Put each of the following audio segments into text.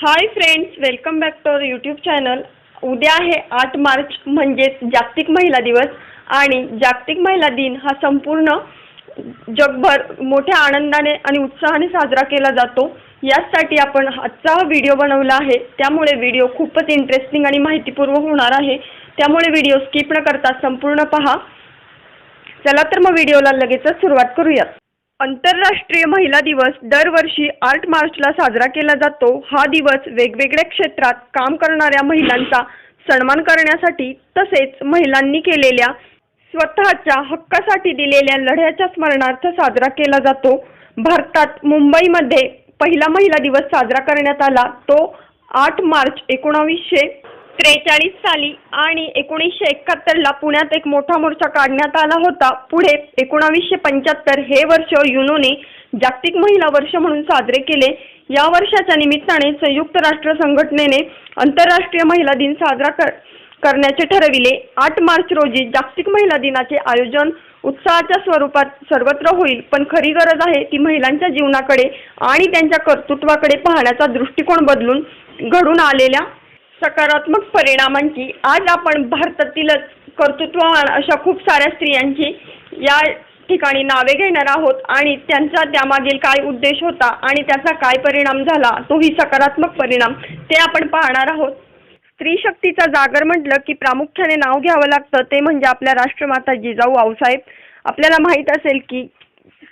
Hi friends welcome back to our YouTube channel उद्या आहे आठ मार्च म्हणजेच जागतिक महिला दिवस. आणि जागतिक महिला दिन हा संपूर्ण जगभर मोठ्या आनंदाने आणि उत्साहाने साजरा केला जातो. याचसाठी आपण आजचा व्हिडिओ बनवला आहे. त्यामुळे व्हिडिओ खूपच इंटरेस्टिंग आणि माहितीपूर्वक होणार आहे. त्यामुळे व्हिडिओ स्किप न करता संपूर्ण पहा. चला तर मग व्हिडिओला लगेचच सुरुवात करूयात. आंतरराष्ट्रीय महिला दिवस दरवर्षी आठ मार्चला साजरा केला जातो. हा दिवस वेगवेगळ्या क्षेत्रात काम करणाऱ्या महिलांचा सन्मान करण्यासाठी तसेच महिलांनी केलेल्या स्वतःच्या हक्कासाठी दिलेल्या लढ्याच्या स्मरणार्थ साजरा केला जातो. भारतात मुंबईमध्ये पहिला महिला दिवस साजरा करण्यात आला. तो आठ मार्च एकोणावीसशे त्रेचाळीस साली आणि एकोणीसशे एकाहत्तरला पुण्यात एक मोठा मोर्चा काढण्यात आला होता. पुढे एकोणावीसशे पंच्याहत्तर हे वर्ष युनोने जागतिक महिला वर्ष म्हणून साजरे केले. या वर्षाच्या निमित्ताने संयुक्त राष्ट्र संघटनेने आंतरराष्ट्रीय महिला दिन साजरा कर करण्याचे ठरविले. आठ मार्च रोजी जागतिक महिला दिनाचे आयोजन उत्साहाच्या स्वरूपात सर्वत्र होईल. पण खरी गरज आहे ती महिलांच्या जीवनाकडे आणि त्यांच्या कर्तृत्वाकडे पाहण्याचा दृष्टिकोन बदलून घडून आलेल्या सकारात्मक परिणामांची आज आपण भारतातीलच कर्तृत्ववान अशा खूप साऱ्या स्त्रियांची या ठिकाणी नावे घेणार आहोत आणि त्यांचा त्यामागील काय उद्देश होता आणि त्याचा काय परिणाम झाला तोही सकारात्मक परिणाम ते आपण पाहणार आहोत. स्त्री शक्तीचा जागर म्हटलं की प्रामुख्याने नाव घ्यावं लागतं ते म्हणजे आपल्या राष्ट्रमाता जिजाऊ आऊसाहेब. आपल्याला माहीत असेल की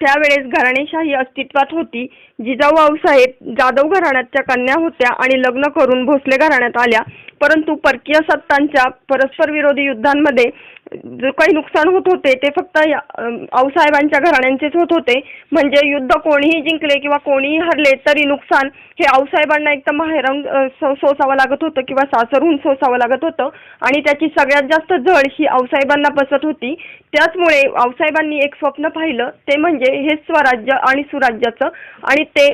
त्यावेळेस घराणेशाही अस्तित्वात होती. जिजाऊ आऊसाहेब जाधव घराण्याच्या कन्या होत्या आणि लग्न करून भोसले घराण्यात आल्या. परंतु परकीय सत्तांच्या परस्पर विरोधी युद्धांमध्ये जो काही नुकसान होत होते ते फक्त आऊसाहेबांच्या घराण्यांचेच होत होते. म्हणजे युद्ध कोणीही जिंकले किंवा कोणीही हरले तरी नुकसान हे आऊसाहेबांना एक तर माहेरहून सोसावं लागत होतं किंवा सासरहून सोसावं लागत होतं. आणि त्याची सगळ्यात जास्त झळ ही आऊसाहेबांना बसत होती. त्याचमुळे आऊसाहेबांनी एक स्वप्न पाहिलं ते म्हणजे हे स्वराज्य आणि सुराज्याचं आणि ते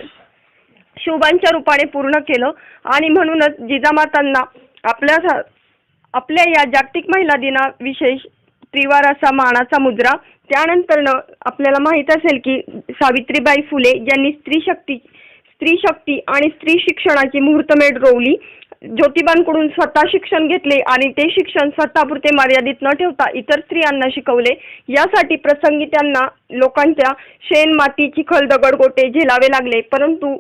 शुभांच्या रूपाने पूर्ण केलं. आणि म्हणूनच जिजामातांना आपल्या सा- आपल्या या जागतिक महिला दिना विशेष त्रिवार असा मानाचा मुद्रा. त्यानंतरनं आपल्याला माहीत असेल की सावित्रीबाई फुले यांनी स्त्री शक्ती स्त्री शक्ती आणि स्त्री शिक्षणाची मुहूर्तमेढ रोवली. ज्योतिबांकडून स्वतः शिक्षण घेतले आणि ते शिक्षण स्वतःपुरते मर्यादित न ठेवता इतर स्त्रियांना शिकवले. यासाठी प्रसंगी त्यांना लोकांच्या शेण माती चिखल दगडगोटे झेलावे लागले. परंतु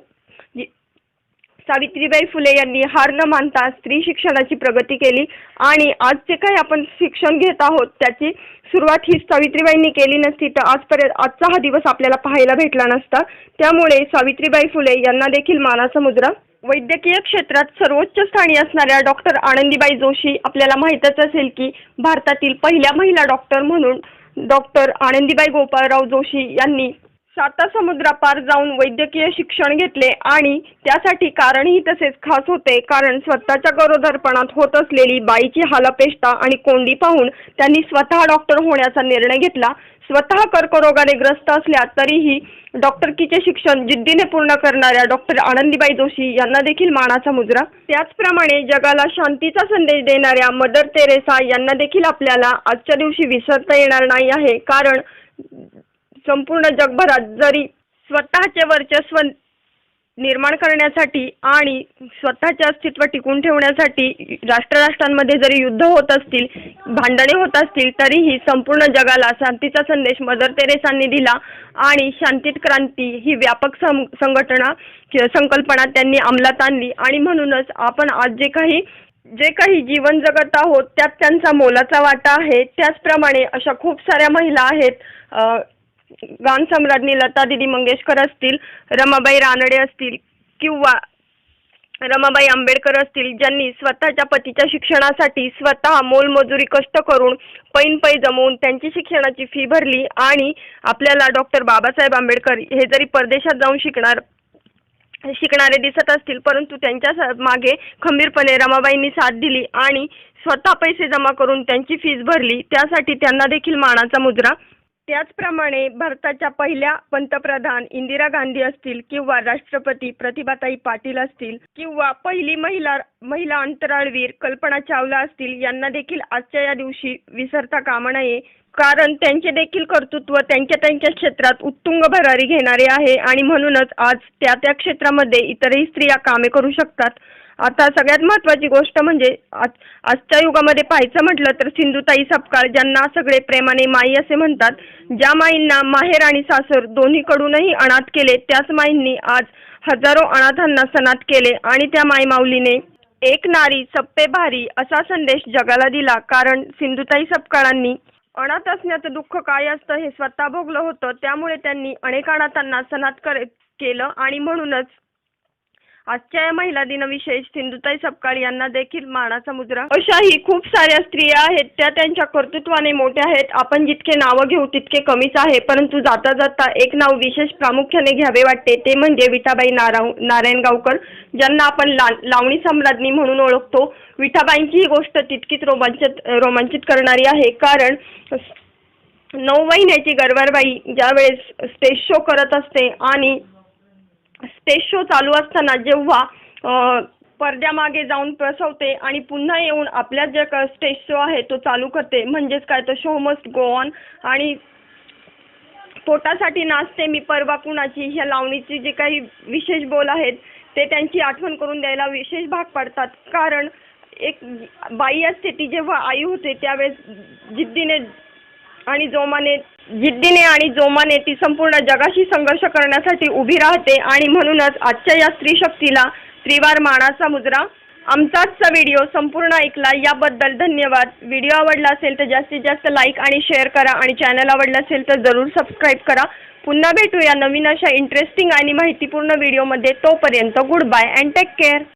सावित्रीबाई फुले यांनी हार न मानता स्त्री शिक्षणाची प्रगती केली आणि आज जे काही आपण शिक्षण घेत आहोत त्याची सुरुवात ही सावित्रीबाईंनी केली नसती तर आजपर्यंत आजचा हा दिवस आपल्याला पाहायला भेटला नसता. त्यामुळे सावित्रीबाई फुले यांना देखील मानाचा मुद्रा वैद्यकीय क्षेत्रात सर्वोच्च स्थानी असणाऱ्या डॉक्टर आनंदीबाई जोशी आपल्याला माहीतच असेल की भारतातील पहिल्या महिला डॉक्टर म्हणून डॉक्टर आनंदीबाई गोपाळराव जोशी यांनी साता समुद्रापार जाऊन वैद्यकीय शिक्षण घेतले आणि त्यासाठी कारणही तसेच खास होते. कारण स्वतःच्या गरोदरपणात होत असलेली बाईची हालपेष्टा आणि कोंडी पाहून त्यांनी स्वतः डॉक्टर होण्याचा निर्णय घेतला. स्वतः कर्करोगाने ग्रस्त असल्या तरीही डॉक्टरकीचे शिक्षण जिद्दीने पूर्ण करणाऱ्या डॉक्टर आनंदीबाई जोशी यांना देखील मानाचा मुद्रा त्याचप्रमाणे जगाला शांतीचा संदेश देणाऱ्या मदर तेरेसा यांना देखील आपल्याला आजच्या दिवशी विसरता येणार नाही आहे. कारण संपूर्ण जगभरात जरी स्वतःचे वर्चस्व निर्माण करण्यासाठी आणि स्वतःचे अस्तित्व टिकून ठेवण्यासाठी राष्ट्रराष्ट्रांमध्ये जरी युद्ध होत असतील भांडणे होत असतील तरीही संपूर्ण जगाला शांतीचा संदेश मदर तेरेसांनी दिला आणि शांतीत क्रांती ही व्यापक सं संघटना संकल्पना त्यांनी अंमलात आणली. आणि म्हणूनच आपण आज जे काही जे काही जीवन जगत आहोत त्यात त्यांचा मोलाचा वाटा आहे. त्याचप्रमाणे अशा खूप साऱ्या महिला आहेत गानसम्राज्ञी लता दिदी मंगेशकर असतील रमाबाई रानडे असतील किंवा रमाबाई आंबेडकर असतील ज्यांनी स्वतःच्या पतीच्या शिक्षणासाठी स्वतः मोलमजुरी कष्ट करून पैन पै जमवून त्यांची शिक्षणाची फी भरली आणि आपल्याला डॉक्टर बाबासाहेब आंबेडकर हे जरी परदेशात जाऊन शिकणार शिकणारे दिसत असतील परंतु त्यांच्या मागे खंबीरपणे रमाबाईंनी साथ दिली आणि स्वतः पैसे जमा करून त्यांची फीज भरली त्यासाठी त्यांना देखील मानाचा मुद्रा त्याचप्रमाणे भारताच्या पहिल्या पंतप्रधान इंदिरा गांधी असतील किंवा राष्ट्रपती प्रतिभाताई पाटील असतील किंवा पहिली महिला महिला अंतराळवीर कल्पना चावला असतील यांना देखील आजच्या या दिवशी विसरता कामा नये. कारण त्यांचे देखील कर्तृत्व त्यांच्या त्यांच्या क्षेत्रात उत्तुंग भरारी घेणारे आहे आणि म्हणूनच आज त्या त्या क्षेत्रामध्ये इतरही स्त्रिया कामे करू शकतात. आता सगळ्यात महत्वाची गोष्ट म्हणजे आज आजच्या युगामध्ये पाहायचं म्हटलं तर सिंधुताई सपकाळ ज्यांना सगळे प्रेमाने माई असे म्हणतात ज्या माईंना माहेर आणि सासर दोन्हीकडूनही अनाथ केले त्याच माईंनी आज हजारो अनाथांना सनात केले आणि त्या माई माऊलीने एक नारी सप्पे भारी असा संदेश जगाला दिला. कारण सिंधुताई सपकाळांनी अनाथ असण्याचं दुःख काय असतं हे स्वतः भोगलं होतं. त्यामुळे त्यांनी अनेक अनाथांना सनात कर केलं आणि म्हणूनच आजच्या या महिला दिनाविशेष सिंधुताई सपकाळ यांना देखील मानाचा मुद्रा अशाही खूप साऱ्या स्त्रिया आहेत त्या त्यांच्या कर्तृत्वाने मोठ्या आहेत. आपण जितके नावं घेऊ तितके कमीच आहे. परंतु जाता जाता एक नाव विशेष प्रामुख्याने घ्यावे वाटते ते म्हणजे विठाबाई नाराव नारायणगावकर ज्यांना आपण लावणी सम्राज्ञी म्हणून ओळखतो. विठाबाईंची ही गोष्ट तितकीच रोमांचित रोमांचित करणारी आहे. कारण नऊ महिन्याची गरवारबाई ज्यावेळेस स्टेज शो करत असते आणि स्टेज शो चालू असताना जेव्हा पडद्यामागे जाऊन प्रसवते आणि पुन्हा येऊन आपल्या जे स्टेज शो आहे तो चालू करते म्हणजेच काय तर शो मस्ट गो ऑन आणि पोटासाठी नाचते मी परवा कुणाची ह्या लावणीची जे काही विशेष बोल आहेत ते त्यांची आठवण करून द्यायला विशेष भाग पडतात. कारण एक बाई असते ती जेव्हा आई होते त्यावेळेस जिद्दीने आणि जोमाने जिद्दीने आणि जोमाने ती संपूर्ण जगाशी संघर्ष करण्यासाठी उभी राहते आणि म्हणूनच आजच्या या स्त्री शक्तीला त्रिवार मानाचा मुद्रा आमचा व्हिडिओ संपूर्ण ऐकला. याबद्दल धन्यवाद. व्हिडिओ आवडला असेल तर जास्तीत जास्त लाईक आणि शेअर करा आणि चॅनल आवडलं असेल तर जरूर सबस्क्राईब करा. पुन्हा भेटूया नवीन अशा इंटरेस्टिंग आणि माहितीपूर्ण व्हिडिओमध्ये तोपर्यंत good bye and take care